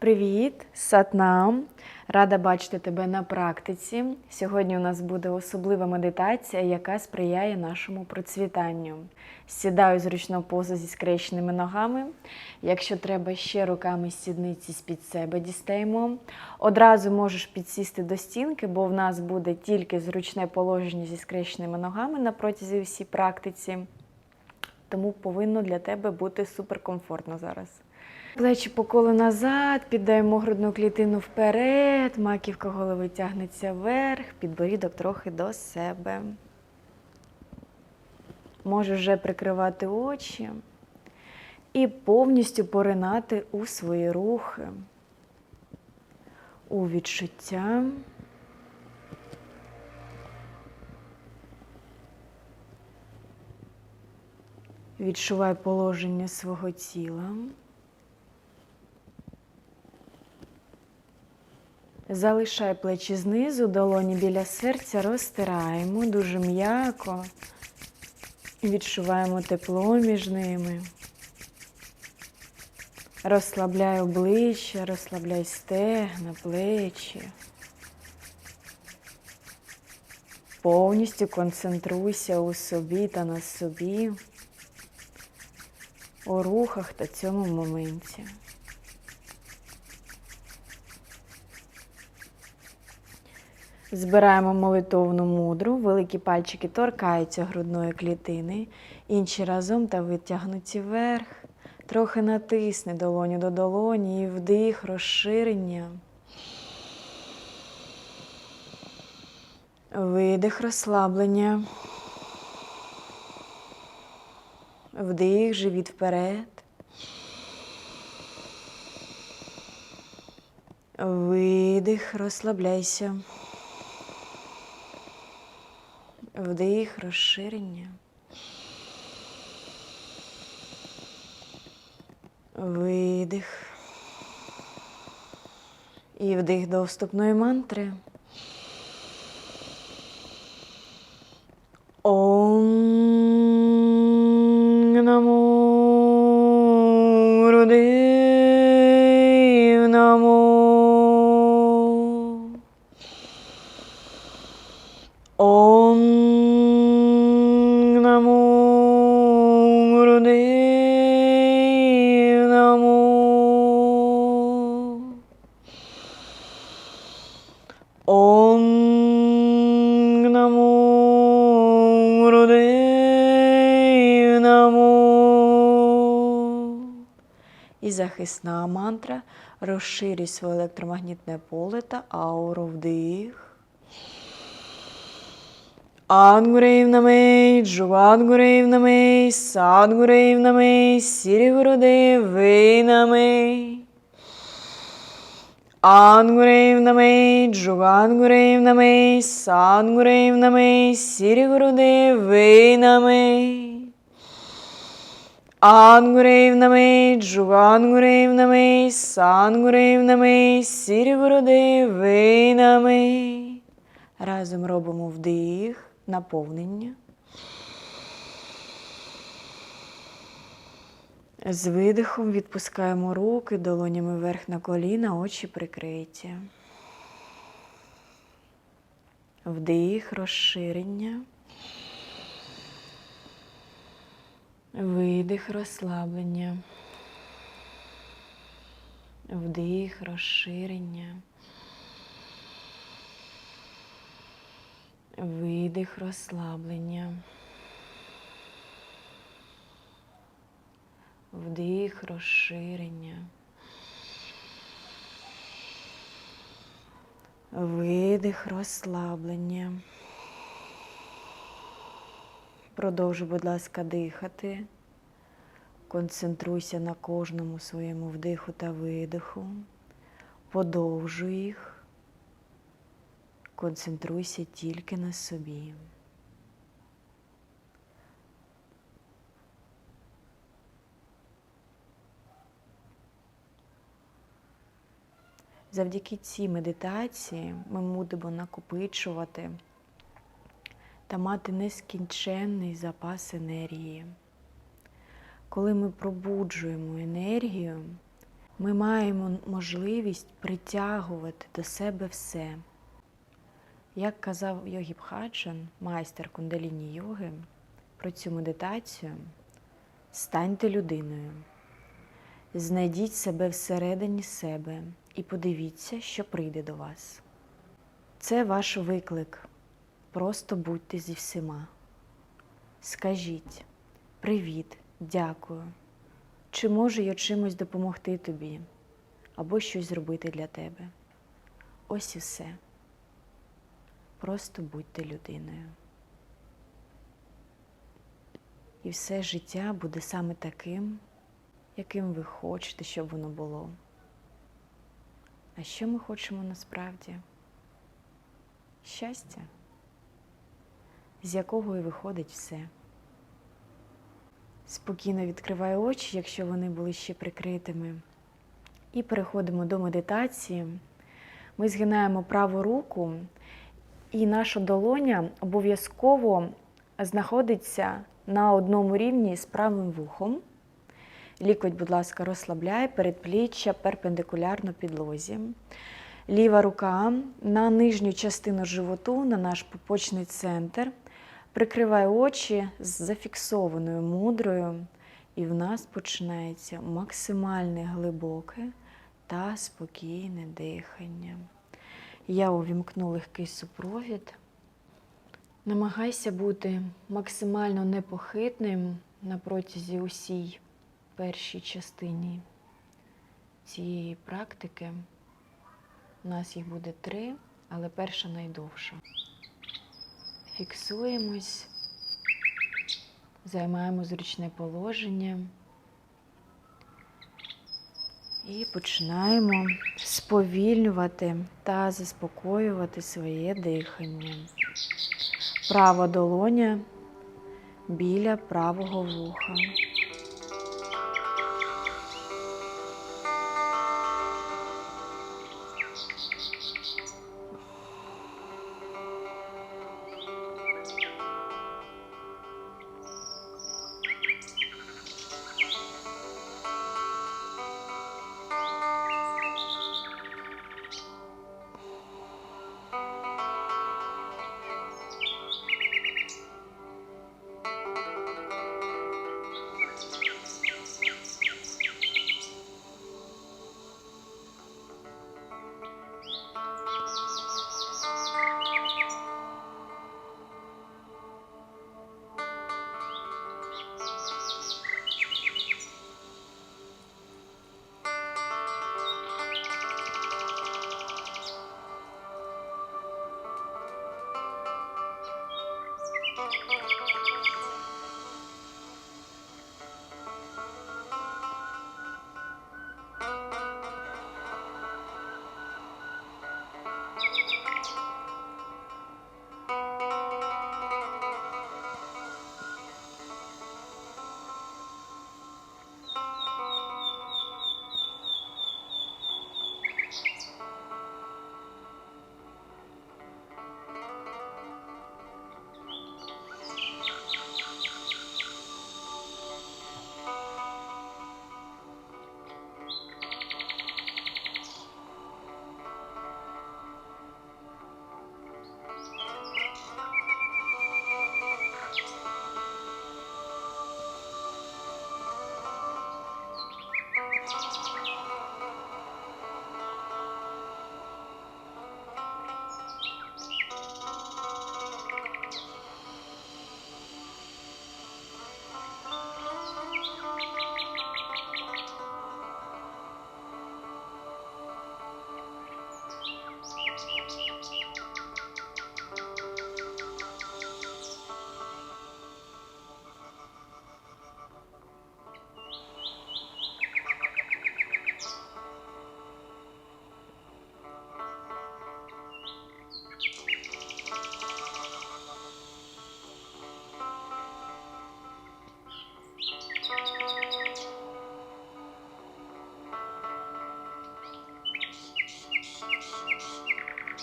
Привіт, Сатнам! Рада бачити тебе на практиці. Сьогодні у нас буде особлива медитація, яка сприяє нашому процвітанню. Сідаю зручно позу зі скрещеними ногами. Якщо треба ще руками сідниці з-під себе дістаємо. Одразу можеш підсісти до стінки, бо в нас буде тільки зручне положення зі скрещеними ногами на протязі всій практиці. Тому повинно для тебе бути суперкомфортно зараз. Плечі по колу назад, піддаємо грудну клітину вперед, маківка голови тягнеться вверх, підборідок трохи до себе. Можеш вже прикривати очі і повністю поринати у свої рухи, у відчуття. Відчувай положення свого тіла. Залишай плечі знизу, долоні біля серця розтираємо дуже м'яко. Відчуваємо тепло між ними. Розслабляй обличчя, розслабляй стегна, плечі. Повністю концентруйся у собі та на собі, у рухах та цьому моменті. Збираємо молитовну мудру, великі пальчики торкаються грудної клітини, інші разом та витягнуті вверх. Трохи натисни долоню до долоні і вдих, розширення. Видих, розслаблення. Вдих, живіт вперед. Видих, розслабляйся. Вдих, розширення. Видих. І вдих до вступної мантри. Ом намо захисна мантра. Розширюй своє електромагнітне поле та ауру вдих. Ангурев наме, Джувангурев наме, Садгурев наме, Сірігурудев вей наме. Ангурев Сангурев наме, Сірігурудев вей наме. Разом робимо вдих, наповнення. З видихом відпускаємо руки долонями вверх на коліна, очі прикриті. Вдих, розширення. Видих, розслаблення. Вдих, розширення. Видих, розслаблення. Вдих, розширення. Видих, розслаблення. Продовжуй, будь ласка, дихати. Концентруйся на кожному своєму вдиху та видиху. Подовжуй їх. Концентруйся тільки на собі. Завдяки цій медитації ми будемо накопичувати та мати нескінченний запас енергії. Коли ми пробуджуємо енергію, Ми маємо можливість притягувати до себе все. Як казав Йогі Бхаджан, майстер кундаліні йоги, про цю медитацію, станьте людиною. Знайдіть себе всередині себе і подивіться, що прийде до вас. Це ваш виклик. Просто будьте зі всіма. Скажіть привіт, дякую. Чи можу я чимось допомогти тобі або щось зробити для тебе? Ось і все. Просто будьте людиною. І все життя буде саме таким, яким ви хочете, щоб воно було. А що ми хочемо насправді? Щастя, з якого і виходить все. Спокійно відкриваю очі, якщо вони були ще прикритими. І переходимо до медитації. Ми згинаємо праву руку, і наша долоня обов'язково знаходиться на одному рівні з правим вухом. Лікоть, будь ласка, розслабляє передпліччя перпендикулярно підлозі. Ліва рука на нижню частину животу, на наш пупочний центр. Прикриває очі з зафіксованою мудрою, і в нас починається максимальне глибоке та спокійне дихання. Я увімкну легкий супровід. Намагайся бути максимально непохитним на протязі усій першій частині цієї практики. У нас їх буде три, але перша найдовша. Фіксуємось, займаємо зручне положення і починаємо сповільнювати та заспокоювати своє дихання. Права долоня біля правого вуха.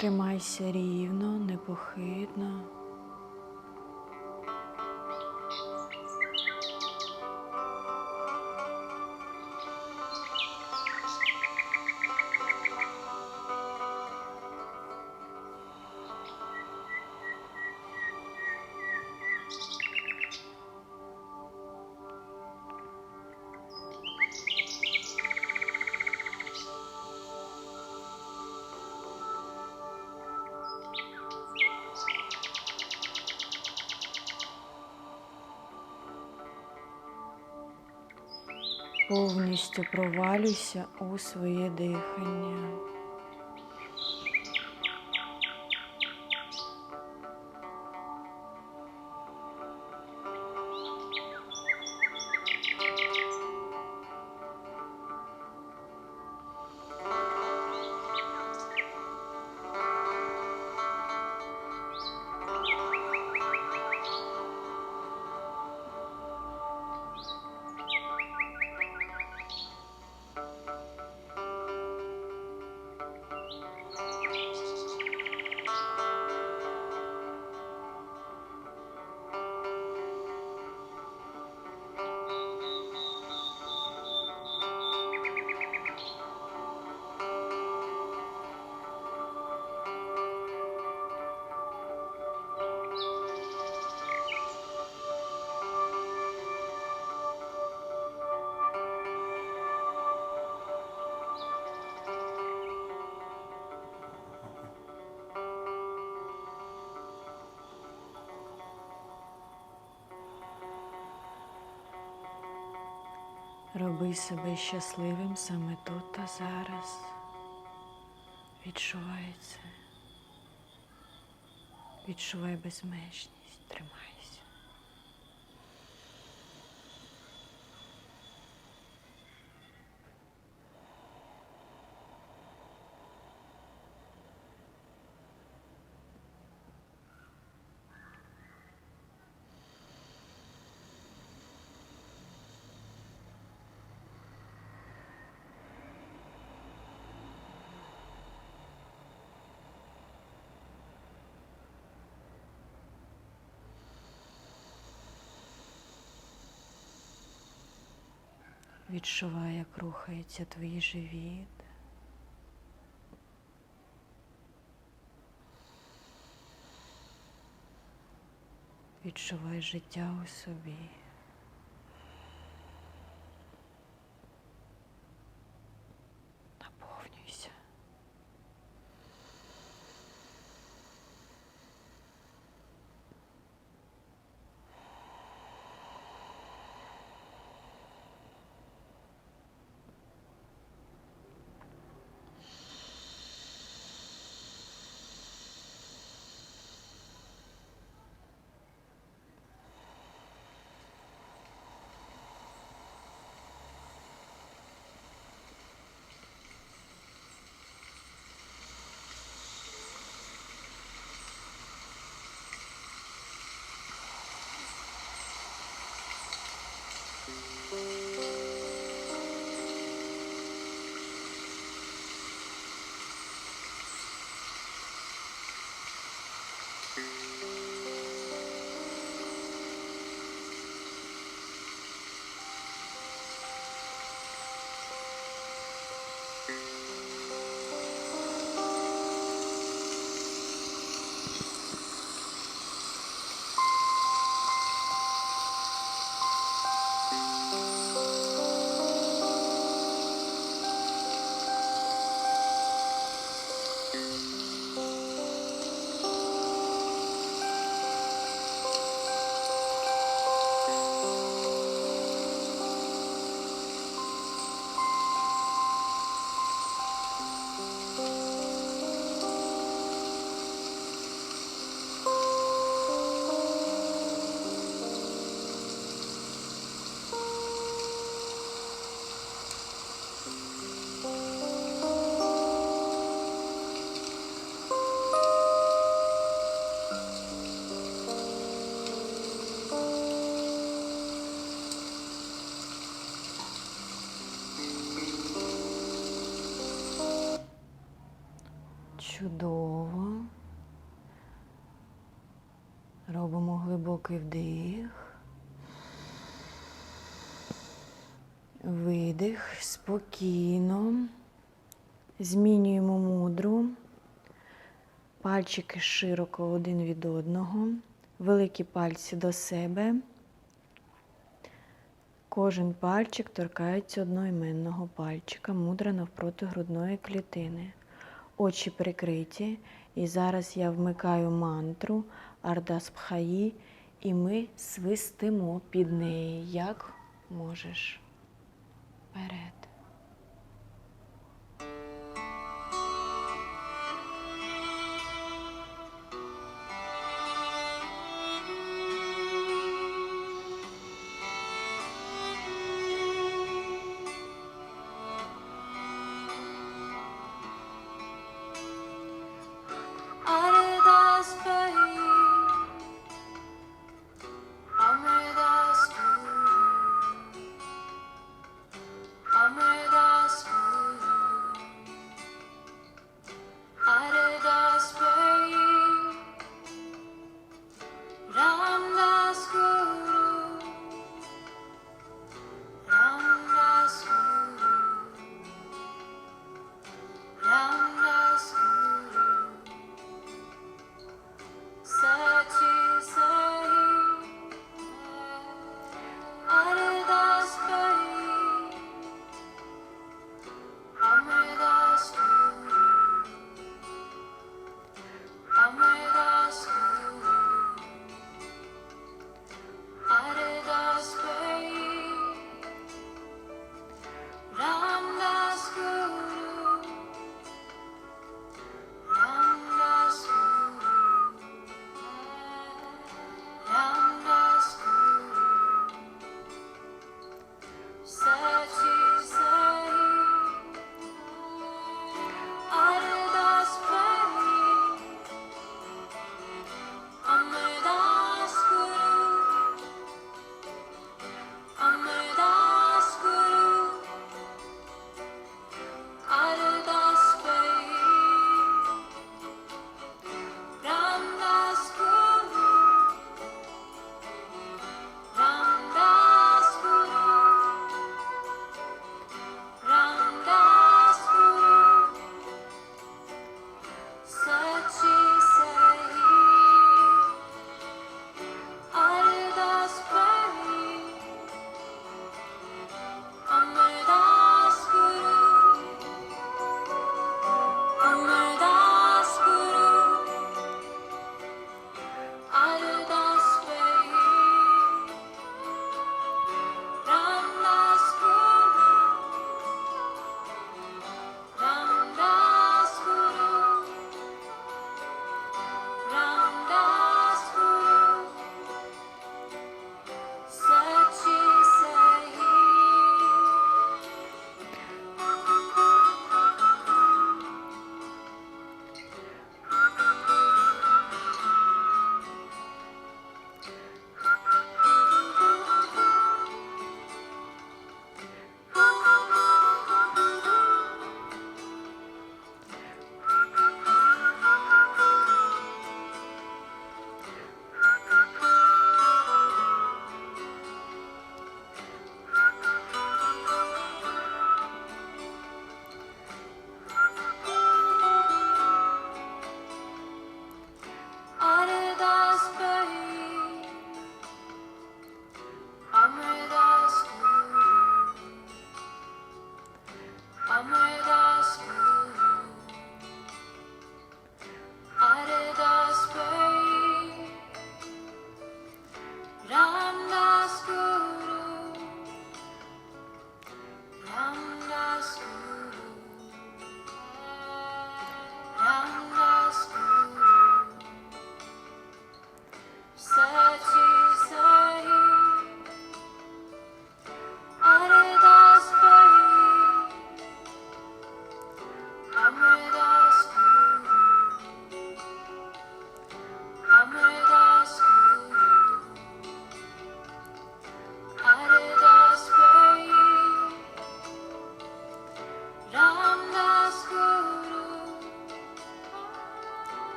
Тримайся рівно, непохитно. Повністю провалюйся у своє дихання. Роби себе щасливим саме тут та зараз. Відчувай це. Відчувай безмежність. Тримайся. Відчувай, як рухається твій живіт. Відчувай життя у собі. Чудово. Робимо глибокий вдих. Видих спокійно. Змінюємо мудру. Пальчики широко один від одного. Великі пальці до себе. Кожен пальчик торкається одноіменного пальчика, мудра навпроти грудної клітини. Очі прикриті. І зараз я вмикаю мантру Ардасбхаї, і ми свистимо під неї, як можеш. вперед.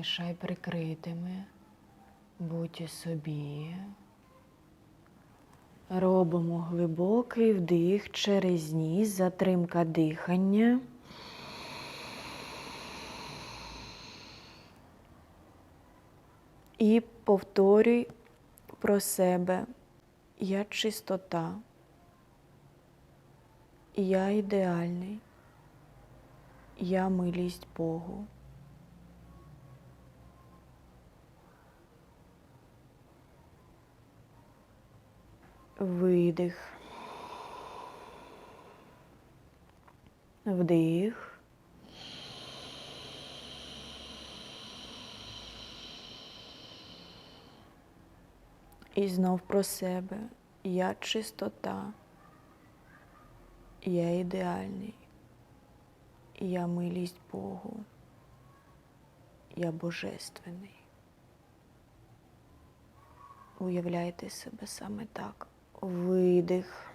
Очі залишай прикритими. Будь у собі. Робимо глибокий вдих через ніс, затримка дихання. І повторюй про себе. Я чистота. Я ідеальний. Я милість Богу. Видих. Вдих. І знов про себе. Я чистота. Я ідеальний. Я милість Богу. Я божественний. Уявляйте себе саме так. Видих.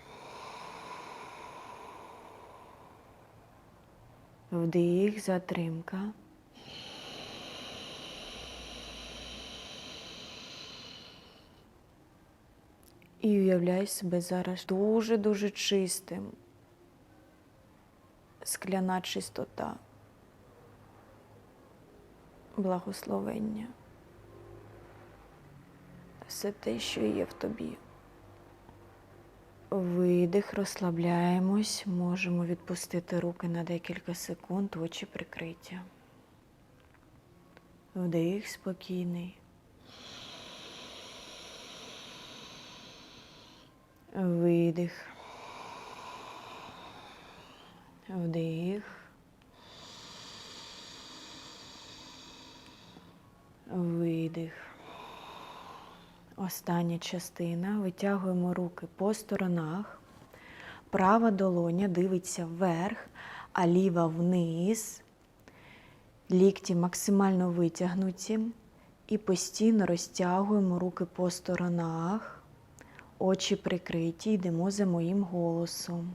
Вдих, затримка. І уявляй себе зараз дуже-дуже чистим. Скляна чистота. Благословення. Все те, що є в тобі. Видих, розслабляємось, можемо відпустити руки на декілька секунд, очі прикриті. Вдих спокійний. Видих. Вдих. Видих. Остання частина. Витягуємо руки по сторонах. Права долоня дивиться вверх, а ліва вниз. Лікті максимально витягнуті. І постійно розтягуємо руки по сторонах. Очі прикриті, йдемо за моїм голосом.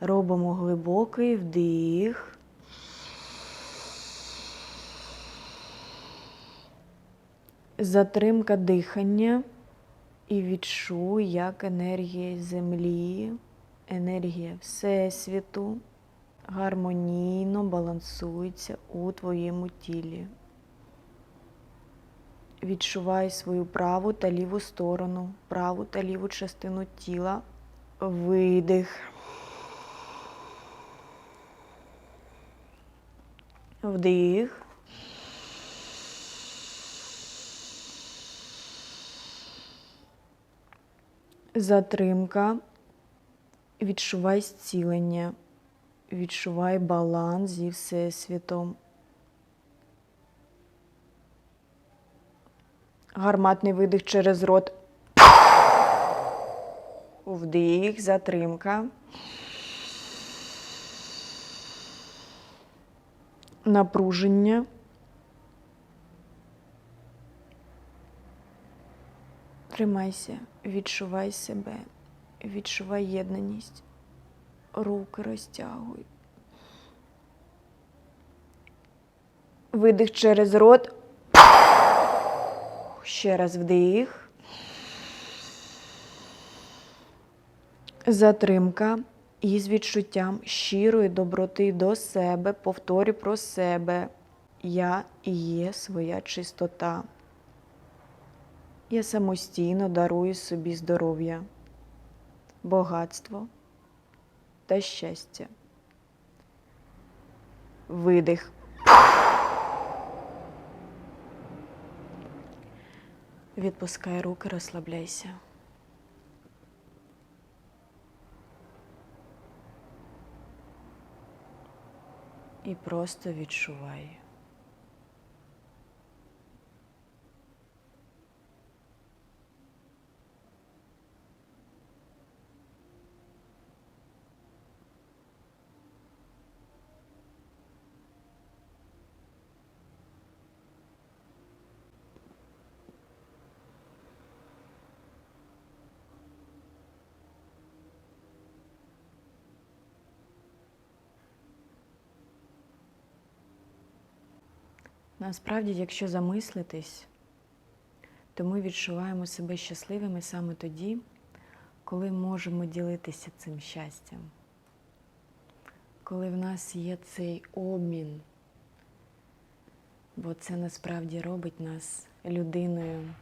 Робимо глибокий вдих. Затримка дихання і відчуй, як енергія землі, енергія Всесвіту гармонійно балансується у твоєму тілі. Відчувай свою праву та ліву сторону, праву та ліву частину тіла. Видих. Вдих. Затримка. Відчувай зцілення. Відчувай баланс зі Всесвітом. Гарматний видих через рот. Вдих, затримка. Напруження. Тримайся, відчувай себе, відчувай єднаність. Руки розтягуй. Видих через рот. Ще раз вдих. Затримка і з відчуттям щирої доброти до себе повторюй про себе. Я і є своя чистота. Я самостійно дарую собі здоров'я, багатство та щастя. Видих. Відпускай руки, розслабляйся. І просто відчувай. Насправді, якщо замислитись, то ми відчуваємо себе щасливими саме тоді, коли можемо ділитися цим щастям. Коли в нас є цей обмін, бо це насправді робить нас людиною.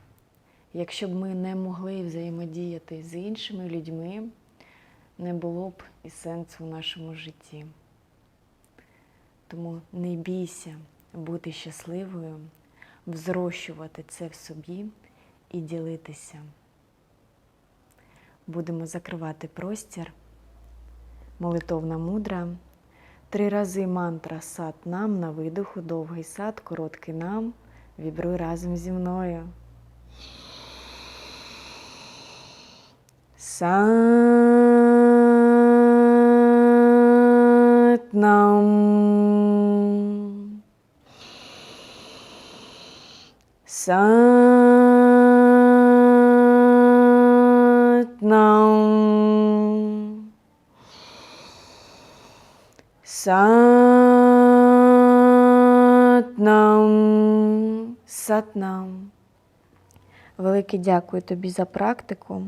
Якщо б ми не могли взаємодіяти з іншими людьми, не було б і сенсу в нашому житті. Тому не бійся бути щасливою, взрощувати це в собі і ділитися. Будемо закривати простір. Молитовна мудра. Три рази мантра сад нам на видоху, довгий сад, короткий нам. Вібруй разом зі мною. Сат нам. Сат нам. Сат нам. Сат нам. Велике дякую тобі за практику.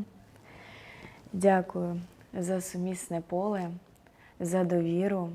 Дякую за сумісне поле, за довіру,